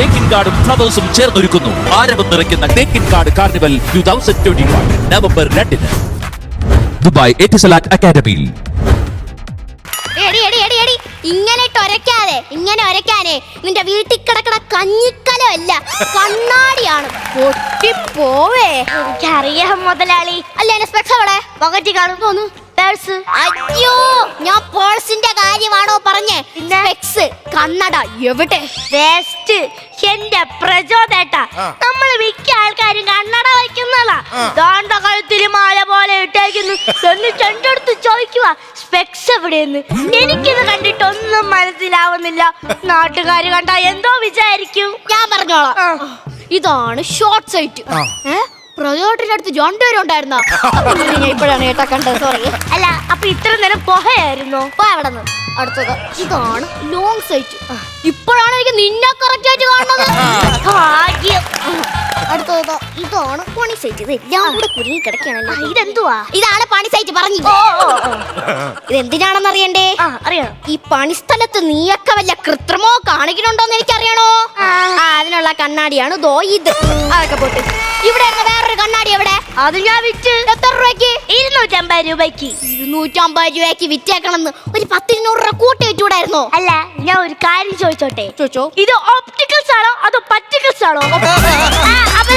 തേക്കിൻ കാർഡും ഫ്ലവേഴ്സും ചേർന്നൊരുക്കുന്നു. ആരവം നിറയ്ക്കുന്ന Thekkinkad carnival two thousand twenty one November രണ്ടിന്. ദുബായ് എറ്റിസലാറ്റ് അക്കാദമിയിൽ. എടി എടി എടി എടി ഇങ്ങനെ ഇട്ട് ഒരയ്ക്കാതെ ഇങ്ങനെ ഒരക്കാനേ നിന്റെ വീട്ടിൽ കിടക്കണ കഞ്ഞിക്കലമല്ല കണ്ണാടിയാണ്. പൊട്ടിപ്പോവേ. എനിക്കറിയാം മുതലാളി. അല്ലേ സ്പെക്സ് അവിടെ പകറ്റി കാണും തോന്നു. പേഴ്സ്. അയ്യോ ഞാൻ പേഴ്സിന്റെ കാര്യമാണോ പറഞ്ഞേ? സ്പെക്സ് കണ്ണട എവിടെ? വേസ്റ്റ് എന്റെ പ്രചോദേട്ട. നമ്മൾ മിക്ക ആൾക്കാരും കണ്ണട വയ്ക്കുന്നതാ. ദാണ്ട കഴുത്തിൽ മാല പോലെ ഇട്ടേക്കുന്നു. എന്നിട്ട് എന്റെ അടുത്ത് ചോദിക്കുക സ്പെക്സ് എവിടെയെന്ന് എനിക്കിത് കണ്ടിട്ട് ഒന്നും മനസ്സിലാവുന്നില്ല. നാട്ടുകാര് കണ്ടാ എന്തോ വിചാരിക്കും. ഞാൻ പറഞ്ഞോളാം. ഇതാണ് ഷോർട്ട് സൈറ്റ് ഏ? പ്രജോട്ടിന്റെ അടുത്ത് ഉണ്ടായിരുന്നോ? ഉണ്ടായിരുന്ന ഞാൻ ഇപ്പോഴാണ് ഏട്ടാ കണ്ടത് സോറി അല്ല അപ്പൊ ഇത്ര നേരം പുഹയായിരുന്നു അവിടെ നിന്ന് അടുത്തത് ഇതാണ് ലോങ് സൈറ്റ് ഇപ്പോഴാണ് എനിക്ക് നിന്നെ കറക്റ്റ് ആയിട്ട് കാണുന്നത്. ഭാഗ്യം. ഇതാണ് പണി സൈറ്റ് ഇത്. എല്ലാം കൂടെ കുരുങ്ങി കിടക്കണല്ലോ ഇതെന്തുവാ? ഇതാണ് പണി സൈറ്റ് പറഞ്ഞു. ഇത്. എന്തിനാണെന്ന് അറിയണ്ടേ? അറിയണം ഈ പണിസ്ഥലത്ത് നീയൊക്കെ വല്ല കൃത്രിമോ കാണിക്കണുണ്ടോന്ന് എനിക്കറിയണോ? അതിനുള്ള കണ്ണാടിയാണ് ദോ ഇത്. അതൊക്കെ പോട്ട്. ഇവിടെ വേറൊരു കണ്ണാടി എവിടെ? അത് ഞാൻ വിറ്റ്. എത്ര രൂപയ്ക്ക്? ഇരുന്നൂറ്റമ്പത് രൂപയ്ക്ക്. ഇരുന്നൂറ്റമ്പത് രൂപയ്ക്ക് വിറ്റേക്കണമെന്ന് ഒരു പത്തിരുന്നൂറ് രൂപ കൂട്ടി വിറ്റൂടായിരുന്നോ അല്ല ഞാൻ ഒരു കാര്യം ചോദിച്ചോട്ടെ? ചോദിച്ചോ. ഇത് ഓപ്റ്റിക്കൽസ് ആണോ അതോ പറ്റിക്കൽസ് ആണോ? അപ്പൊ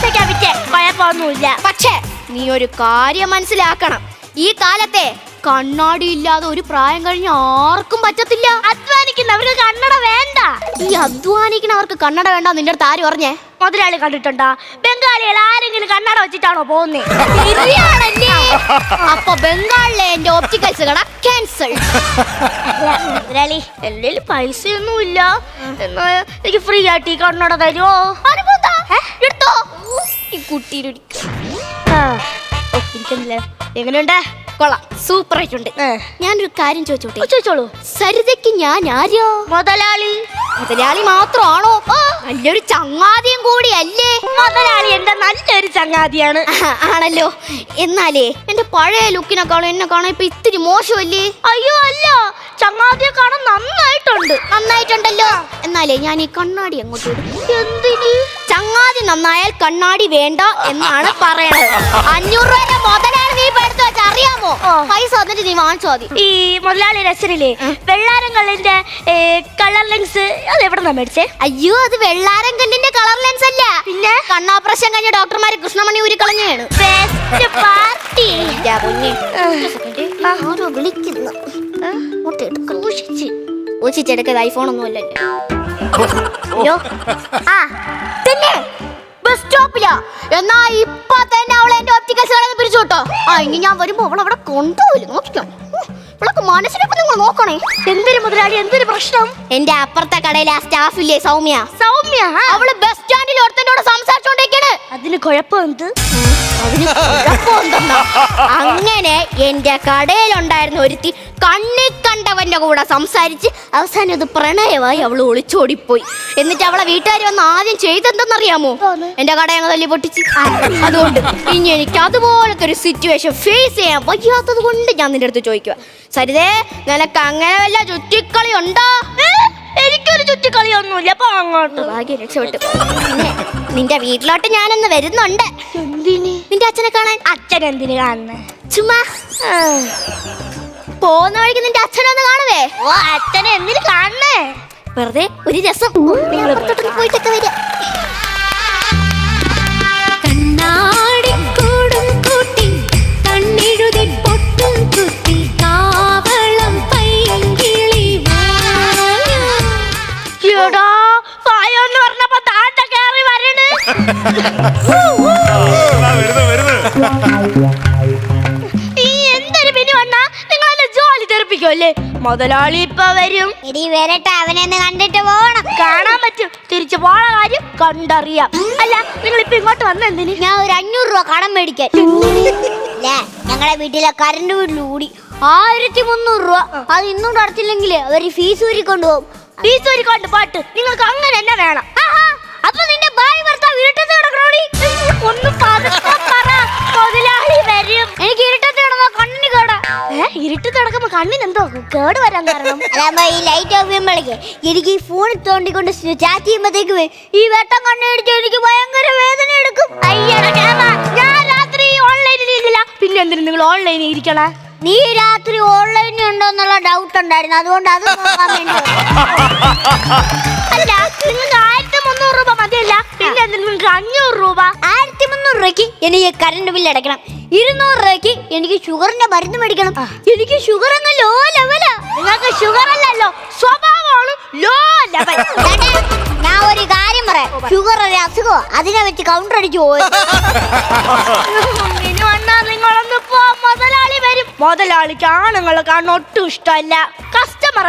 പൈസക്കാ വിറ്റേ കുഴപ്പമൊന്നുമില്ല. പക്ഷേ നീ ഒരു കാര്യം മനസ്സിലാക്കണം. ഈ കാലത്തെ കണ്ണാടി ഇല്ലാതെ ഒരു പ്രായം കഴിഞ്ഞ ആർക്കും പറ്റത്തില്ല. അധ്വാനിക്കുന്നവർക്ക് കണ്ണട വേണ്ട. ഈ അധ്വാനിക്കുന്നവർക്ക് കണ്ണട വേണ്ട നിന്റെ അടുത്ത് ആര് പറഞ്ഞേ? മുതലാളി കണ്ടിട്ടുണ്ടാ? ബംഗാളികൾ ആരെങ്കിലും കണ്ണട വെച്ചിട്ടാണോ പോകുന്നേ? ശരിയാണല്ലേ അപ്പൊ ബംഗാളിലെ എന്റെ ഓപ്റ്റിക്കൽസ് കട ക്യാൻസൽ മുതലാളി എന്റെ പൈസയൊന്നും ഇല്ല എന്നാ എനിക്ക് ഫ്രീ ആയിട്ട് ഈ കണ്ണട തരുമോ എടുത്തോ. ഈ എങ്ങനെയുണ്ട്? കൊള്ളാം. സൂപ്പർ ആയിട്ടുണ്ട്. ഞാനൊരു കാര്യം ചോദിച്ചോട്ടെ? ചോദിച്ചോളൂ. സരിതയ്ക്ക് ഞാൻ ആര്യോ? മുതലാളി. മുതലാളി മാത്രമാണോ? നല്ലൊരു ചങ്ങാതിയും കൂടി അല്ലേ മുതലാളി എന്റെ നല്ലൊരു ചങ്ങാതിയാണ്. ആണല്ലോ. എന്നാലേ എന്റെ പഴയ ലുക്കിനെക്കാളും എന്നെ കാണാൻ ഇപ്പൊ ഇത്തിരി മോശമല്ലേ? അയ്യോ അല്ല. ചങ്ങാതിയെ കാണാൻ നന്നായിട്ടുണ്ട്. നന്നായിട്ടുണ്ടല്ലോ. എന്നാലേ ഞാൻ ഈ കണ്ണാടി അങ്ങോട്ട്. എന്തിന്? ചങ്ങാതി നന്നായാൽ കണ്ണാടി വേണ്ട എന്നാണ് പറയണത്. അഞ്ഞൂറ് രൂപ മുതലാണ് നീ ഇപ്പൊ എടുത്ത് വെച്ച അറിയാമോ. പൈസ വന്നിട്ട് നീ വാങ്ങിച്ചോ മതി ഈ മുതലാളി രസനില്ലേ വെള്ളാരം കള്ളിന്റെ കളർ ലെൻസ് അത് എവിടെ നിന്നാ മേടിച്ചേ? അയ്യോ അത് വെള്ളാരം കല്ലിന്റെ കളർ ലെൻസ് അല്ല. പിന്നെ? കണ്ണാപ്രശ്നം കഴിഞ്ഞ ഡോക്ടർമാര് കൃഷ്ണമണി ഊരി കളഞ്ഞാണ് പാർട്ടി വിളിക്കുന്നു. എടുക്ക്. ഊശിച്ചെടുക്കത് ഐഫോൺ ഒന്നും അല്ലല്ലോ ആ. തന്നെ ബസ് സ്റ്റോപ്പിലാ എന്നാ ഇപ്പൊ തന്നെ അവളെ എന്റെ കേട്ടോ ആ ഇനി ഞാൻ വരുമ്പോ അവൾ അവിടെ കൊണ്ടുപോയില്ല നോക്കിക്കോ. ഇവളൊക്കെ മനസ്സിലൊക്കെ നിങ്ങൾ നോക്കണേ. എന്തൊരു മുതലാളി എന്തൊരു പ്രശ്നം. എന്റെ അപ്പുറത്തെ കടയിലെ ആ സ്റ്റാഫില്ലേ സൗമ്യ? സൗമ്യ? അവൾ ബസ് സ്റ്റാൻഡിൽ ഒരുത്തനോട് സംസാരിച്ചോണ്ടിരിക്കണ്. അതിന് കുഴപ്പമെന്ത്? അങ്ങനെ എന്റെ കടയിലുണ്ടായിരുന്ന ഒരുത്തി കണ്ണി കണ്ടവന്റെ കൂടെ സംസാരിച്ച് അവസാനം ഇത് പ്രണയമായി അവൾ ഒളിച്ചോടിപ്പോയി. എന്നിട്ട് അവളെ വീട്ടുകാർ വന്ന് ആദ്യം ചെയ്തെന്തെന്നറിയാമോ? എന്റെ കട ഞങ്ങൾ തല്ലി പൊട്ടിച്ച്. അതുകൊണ്ട് ഇനി എനിക്ക് അതുപോലത്തെ ഒരു സിറ്റുവേഷൻ ഫേസ് ചെയ്യാൻ വയ്യാത്തത് കൊണ്ട് ഞാൻ നിന്റെ അടുത്ത് ചോദിക്കുക സരിതേ നിനക്ക് അങ്ങനെ വല്ല ചുറ്റിക്കളി ഉണ്ടോ? എനിക്കൊരു എനിക്കൊരു ചുറ്റിക്കളിയൊന്നുമില്ല. അപ്പൊ അങ്ങോട്ട്. ഭാഗ്യം രക്ഷപ്പെട്ടു. പിന്നെ നിന്റെ വീട്ടിലോട്ട് ഞാനൊന്ന് വരുന്നുണ്ട്. നിന്റെ അച്ഛനെ കാണാൻ. അച്ഛൻ എന്തിനു കാണുന്നേ? ചുമ്മാ. പോകുന്ന വഴിക്ക് നിന്റെ അച്ഛനൊന്ന് കാണുവേ? ഓ അച്ഛനെ എന്തിനു കാണണേ? വെറുതെ ഒരു രസം. നിങ്ങൾ പോയിട്ടൊക്കെ വരാം. മുതലാളി ഇപ്പൊ വരും. ഇനി വരട്ടെ അവനെ കണ്ടിട്ട് പോകണം. കാണാൻ പറ്റും. തിരിച്ചു പോണ കാര്യം കണ്ടറിയാം. അല്ല നിങ്ങൾ ഇപ്പൊ ഇങ്ങോട്ട് വന്നെന്തിന് ഞാൻ ഒരു അഞ്ഞൂറ് രൂപ കടം മേടിക്കാൻ. ഞങ്ങളെ വീട്ടിലെ കറണ്ട് ബില്ല് കൂടി ആയിരത്തി മുന്നൂറ് രൂപ. അത് ഇന്നും അടച്ചില്ലെങ്കിൽ അവർ ഫീസ് ഊരി പോകും ഫീസ് ഊരിക്കൊണ്ട് കൊണ്ട് പാട്ട് നിങ്ങൾക്ക് അങ്ങനെ തന്നെ വേണം. അപ്പൊ നിന്റെ ഭാര്യ ഭർത്താവ് വീട്ടിൽ കിടക്കണോടി? കേട് വരാൻ കാരണം? അതാകുമ്പോ ഈ ലൈറ്റ് ഓഫ് ചെയ്യുമ്പോഴേക്ക് എനിക്ക് ഈ ഫോൺ തോണ്ടിക്കൊണ്ട് ചാറ്റ് ചെയ്യുമ്പോഴത്തേക്ക് ഈ വെട്ടം കണ്ണടിച്ച് എനിക്ക് ഭയങ്കര വേദന എടുക്കും. അയ്യടാ കേമ, ഞാൻ രാത്രി ഓൺലൈനിൽ ഇരുന്നില്ല പിന്നെ എന്തിനു നിങ്ങൾ ഓൺലൈനിൽ ഇരിക്കണേ? നീ രാത്രി ഓൺലൈനിൽ ഉണ്ടോ എന്നുള്ള ഡൗട്ട് ഉണ്ടായിരുന്നു. അതുകൊണ്ട് അത് നോക്കാൻ വേണ്ടി അല്ല നിങ്ങൾക്ക് ആയിരത്തി മുന്നൂറ് രൂപ മതിയല്ല. പിന്നെ നിങ്ങൾക്ക് അഞ്ഞൂറ് രൂപ. ആയിരത്തി മുന്നൂറ് രൂപയ്ക്ക് എനിക്ക് കറണ്ട് ബില്ല് അടയ്ക്കണം. ഇരുന്നൂറ് രൂപയ്ക്ക് എനിക്ക് ഷുഗറിന്റെ മരുന്ന് മേടിക്കണം. എനിക്ക് ഷുഗർ അങ്ങ് ലോ ലെവലാ നിങ്ങൾക്ക് ഷുഗർ അല്ലല്ലോ സ്വഭാവമാണ് ലോ ലെവൽ ഞാൻ ഒരു കാര്യം പറയാം. ഷുഗർ ഒരു അസുഖം അതിനെ വെച്ച് കൗണ്ടർ അടിച്ചു പോയി ഇനി വന്നാ നിങ്ങളൊന്ന് പോ. മുതലാളി വരും. മുതലാളിക്ക് ആണുങ്ങളെ കാണാൻ ഒട്ടും ഇഷ്ടമല്ല.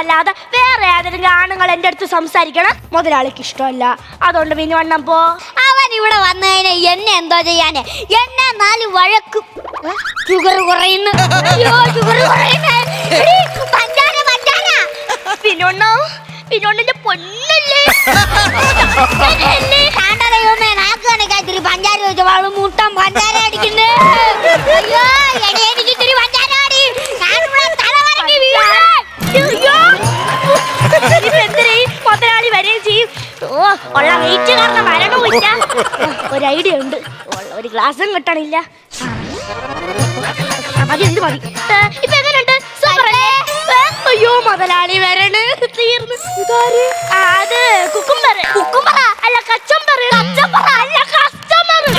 അല്ലാതെ വേറെ ഏതെങ്കിലും ആണുങ്ങൾ എന്റെ അടുത്ത് സംസാരിക്കണം? മുതലാളിക്ക് ഇഷ്ടമല്ല. അതുകൊണ്ട് പിന്നെ വണ്ണം പോ. അവൻ ഇവിടെ വന്നു കഴിഞ്ഞാൽ എന്നെ എന്തോ ചെയ്യാന്? എന്നെ നാല് വഴക്കും ഷുഗർ കുറയുന്നു. അയ്യോ ഷുഗർ കുറയുന്നു. പഞ്ചാര പഞ്ചാര. പിന്നൊണ്ണോ പിന്നൊണ്ണിന്റെ പൊന്നല്ലേ? വെച്ച വാൾ മുട്ടം പഞ്ചാര അടിക്കുന്നേ. അയ്യോ ഉള്ള വെയിറ്റ് കാരണം മരണമില്ല ഒരു ഐഡിയ ഉണ്ട്. ഒരു ഗ്ലാസും കിട്ടണില്ല. മതി ഇത് മതി. ഇപ്പൊ എങ്ങനെയുണ്ട്? അയ്യോ മുതലാളി വരണ്. തീർന്നു. അത് കുക്കുംബർ കുക്കുംബറ അല്ല കച്ചമ്പർ കച്ചമ്പറ അല്ല കസ്റ്റമർ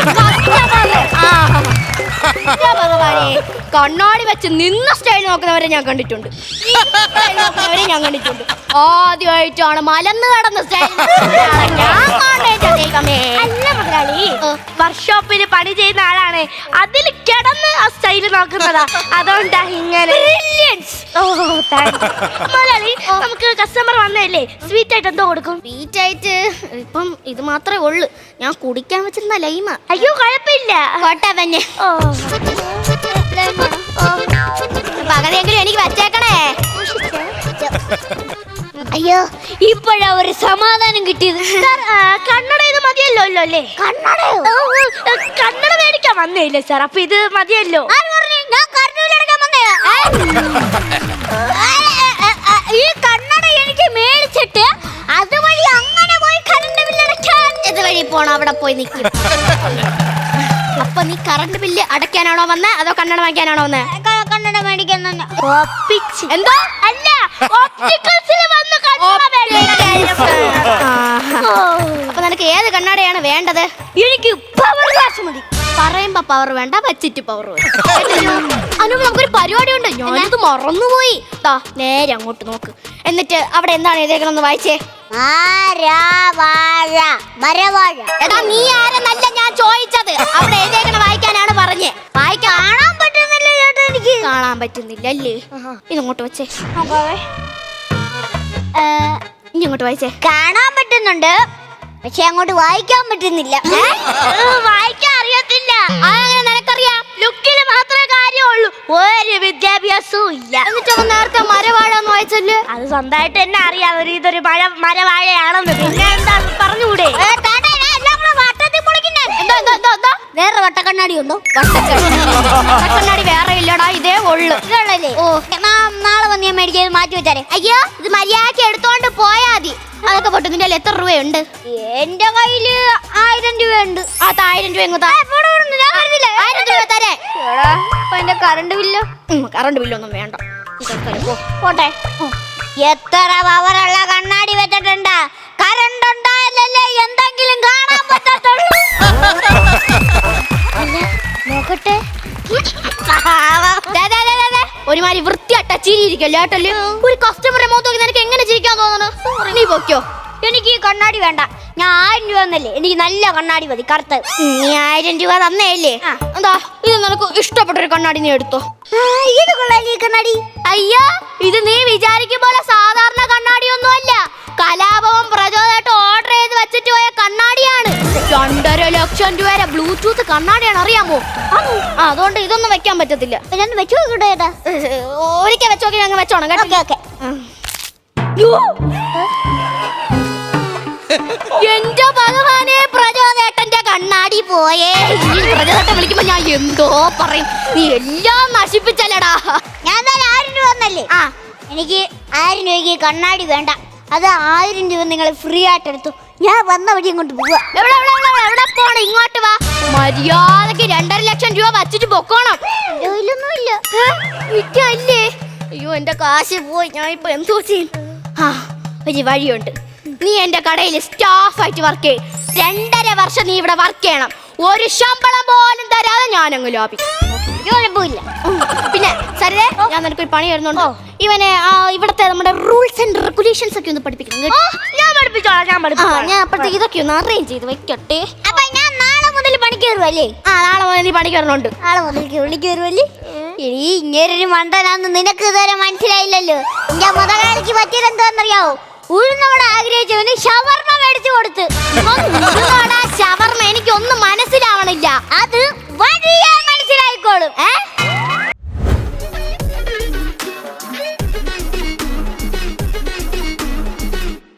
ഭഗവാനെ. കണ്ണാടി വെച്ച് നിന്ന നോക്കുന്നവരെ ഞാൻ കണ്ടിട്ടുണ്ട്. നോക്കുന്നവരെ ഞാൻ കണ്ടിട്ടുണ്ട്. ആദ്യമായിട്ടാണ് മലന്ന് കടന്ന ഞാൻ അല്ല മുതലാളി വർക്ക്ഷോപ്പിൽ പണി ചെയ്യുന്ന ആളാണ്. അതിൽ കിടന്ന് ആ സ്റ്റൈൽ നോക്കുന്നതാ. അതുകൊണ്ടാ ഇങ്ങനെ. മുതലാളി നമുക്ക് കസ്റ്റമർ വന്നതല്ലേ? സ്വീറ്റ് ആയിട്ട് എന്തോ കൊടുക്കും. സ്വീറ്റ് ആയിട്ട് ഇപ്പം ഇത് മാത്രമേ ഉള്ളു. ഞാൻ കുടിക്കാൻ വെച്ചിരുന്ന ലൈമ. അയ്യോ കുഴപ്പമില്ല. കോട്ടെ തന്നെ ഓ. പകതെങ്കിലും എനിക്ക് വച്ചേക്കണേ അയ്യോ ഇപ്പോഴാ ഒരു സമാധാനം കിട്ടിയത്. കണ്ണട ഇത് മതിയല്ലോ അല്ലോ കണ്ണടയോ? കണ്ണട മേടിക്കാൻ വന്നേല്ലേ സാർ? അപ്പൊ ഇത് മതിയല്ലോ. ഈ കണ്ണട എനിക്ക് മേടിച്ചിട്ട് അതുവഴി അങ്ങനെ പോയി കറണ്ട് ബില്ല് അടയ്ക്കാൻ ഇതുവഴി പോണം അവിടെ പോയി നിൽക്കും അപ്പൊ നീ കറണ്ട് ബില്ല് അടയ്ക്കാനാണോ വന്നേ? അതോ കണ്ണട വാങ്ങിക്കാനാണോ വന്നേ? കണ്ണട മേടിക്കാൻ എന്തോ? അല്ല ഒപ്റ്റിക്കൽസിൽ വന്ന് കണ്ണട മേടിക്കാൻ. അപ്പൊ നിനക്ക് ഏത് കണ്ണടയാണ് വേണ്ടത്? എനിക്ക് പവർ ഗ്ലാസ് മതി. പറയുമ്പോ പവർ വേണ്ട വച്ചിട്ട് പവർ അനു നമുക്കൊരു പരിപാടി ഉണ്ട് ഞാനിത് മറന്നുപോയി. ദാ നേരെ അങ്ങോട്ട് നോക്ക്. എന്നിട്ട് അവിടെ എന്താണ് എഴുതിയേക്കണമെന്ന് വായിച്ചേ. എടാ നീ ആരെന്നല്ല ഞാൻ ചോദിച്ചത്. അവിടെ എഴുതിയേക്കണ വായിക്കാനാണ് പറഞ്ഞേ. വായിക്കാൻ കാണാൻ പറ്റുന്നില്ല ചേട്ടാ എനിക്ക്. കാണാൻ പറ്റുന്നില്ല അല്ലേ ഇതങ്ങോട്ട് വെച്ചേ ഇനി അങ്ങോട്ട് വായിച്ചേ. കാണാൻ പറ്റുന്നുണ്ട്. പക്ഷെ അങ്ങോട്ട് വായിക്കാൻ പറ്റുന്നില്ല. വായിക്കാൻ അറിയത്തില്ല. ഒരു വിദ്യാഭ്യാസവും ഇല്ല. എന്നിട്ട് അവൻ നേരത്തെ മരവാഴന്ന് വായിച്ചല്ല? അത് സ്വന്തമായിട്ട് തന്നെ അറിയാം. ഒരു ഇതൊരു മഴ മരവാഴയാണെന്ന്. പിന്നെ എന്താ പറഞ്ഞുകൂടെ? വേറെ വട്ടക്കണ്ണാടി ഉണ്ടോ? വട്ടക്കണ്ണാടി. വേറെ ഇല്ലടാ ഇതേ ഉള്ളു. ഓ നാളെ വന്ന് ഞാൻ മേടിക്കാൻ മാറ്റി വെച്ചാലേ അയ്യോ ഇത് മര്യാദയ്ക്ക് എടുത്തോണ്ട് പോയാ മതി. അതൊക്കെ പൊട്ടും നിന്റെ എത്ര രൂപയുണ്ട്? എന്റെ കയ്യിൽ ആയിരം രൂപയുണ്ട്. അത് ആയിരം രൂപ ഇങ്ങോട്ടാ ആയിരം രൂപ തരേ. എന്റെ കറണ്ട് ബില്ലോ കറണ്ട് ബില്ലൊന്നും വേണ്ട. പോട്ടെ. എത്ര പവറുള്ള കണ്ണാടി വെച്ചിട്ടുണ്ട്. കറണ്ട് ഉണ്ടായാലല്ലേ എന്തെങ്കിലും കാണാൻ പറ്റത്തുള്ളൂ. ഒരുമാതിരി വൃത്തിയായിട്ടാ ചിരിയിരിക്കല്ലേ ഏട്ടല്ലേ ഒരു കസ്റ്റമറെ മുഖത്ത് നോക്കി നിനക്ക് എങ്ങനെ ചിരിക്കാൻ തോന്നണം? നീ പൊക്കോ എനിക്ക് ഈ കണ്ണാടി വേണ്ട. ഞാൻ ആയിരം രൂപ തന്നല്ലേ? എനിക്ക് നല്ല കണ്ണാടി മതി കറുത്ത്. നീ ആയിരം രൂപ തന്നേല്ലേ എന്താ ഇത് നിനക്ക് ഇഷ്ടപ്പെട്ട ഒരു കണ്ണാടി നീ എടുത്തോ? ഇത് കൊള്ളാലേ കണ്ണാടി. അയ്യോ ഇത് നീ വിചാരിക്കും പോലെ സാധാരണ കണ്ണാടിയൊന്നുമല്ല. കലാഭവൻ പ്രചോദനായിട്ട് ഓർഡർ ചെയ്ത് വെച്ചിട്ട് പോയ കണ്ണാടിയാണ്. രണ്ടര ലക്ഷം രൂപ ബ്ലൂടൂത്ത് കണ്ണാടിയാണ് അറിയാമോ? ആ അതുകൊണ്ട് ഇതൊന്നും വെക്കാൻ പറ്റത്തില്ല. ഞാൻ വെച്ചു നോക്കട്ടെ ചേട്ടാ. ഒരിക്കൽ വെച്ച് നോക്കി ഞങ്ങൾ വെച്ചോണം കേട്ടോ. ഓക്കെ എന്റെ ഭഗവാനെ പ്രചോദേട്ടന്റെ കണ്ണാടി പോയേ. ഇനി പ്രചോദേട്ടൻ വിളിക്കുമ്പോ ഞാൻ എന്തോ പറയും. നീ എല്ലാം നശിപ്പിച്ചല്ലടാ. ഞാൻ ആരും വന്നല്ലേ ആ. എനിക്ക് ആരും രൂപയ്ക്ക് കണ്ണാടി വേണ്ട. അത് ആയിരം രൂപ നിങ്ങൾ ഫ്രീ ആയിട്ട് എടുത്തു. ഞാൻ വന്ന വഴി ഇങ്ങോട്ട് പോവാ. എവിടെ എവിടെ എവിടെ എവിടെ? പോണം? ഇങ്ങോട്ട് വാ. മര്യാദയ്ക്ക് രണ്ടര ലക്ഷം രൂപ വച്ചിട്ട് പൊക്കോണം. ഇല്ലേ അയ്യോ എന്റെ കാശ് പോയി. ഞാൻ ഇപ്പൊ എന്തോ ചെയ്യും ആ ഒരു വഴിയുണ്ട്. നീ എന്റെ കടയിൽ സ്റ്റാഫായിട്ട് വർക്ക് ചെയ്യും. രണ്ടര വർഷം നീ ഇവിടെ വർക്ക് ചെയ്യണം. ഒരു ശമ്പളം പോലും തരാതെ ഞാനങ്ങ് ലോബി. കുഴപ്പമില്ല. പിന്നെ സരിതേ ഞാൻ നിനക്കൊരു പണി വരുന്നുണ്ടോ ഇവനെ ഇവിടത്തെ നമ്മുടെ റൂൾസ് ആൻഡ് റെഗുലേഷൻസ് ഒക്കെ ഒന്ന് പഠിപ്പിക്കണം കേട്ടോ? ഞാൻ പഠിപ്പിച്ചോളാം ഞാൻ പഠിപ്പിക്കാം പഠിപ്പിച്ചോളാം. ഞാൻ അപ്പോഴത്തേക്ക് ഇതൊക്കെ ഒന്ന് അറേഞ്ച് ചെയ്ത് വെക്കട്ടെ. അപ്പൊ ഞാൻ നാളെ മുതൽ പണിക്ക് കയറുമല്ലേ ആ നാളെ മുതൽ നീ പണിക്ക് വരണുണ്ട്. നാളെ മുതൽ പണിക്ക് കയറുമല്ലേ ഇനി ഇങ്ങനൊരു മണ്ടനാന്ന് നിനക്ക് ഇതുവരെ മനസ്സിലായില്ലല്ലോ. ഞാൻ മുതലാളിക്ക് പറ്റിയത് എന്താണെന്നറിയാവോ? ഉഴുന്നോട് ആഗ്രഹിച്ചവന് ഷവർമ്മ മേടിച്ചു കൊടുത്ത്. ഷവർമ്മ എനിക്കൊന്നും മനസ്സിലാവണില്ല. അത്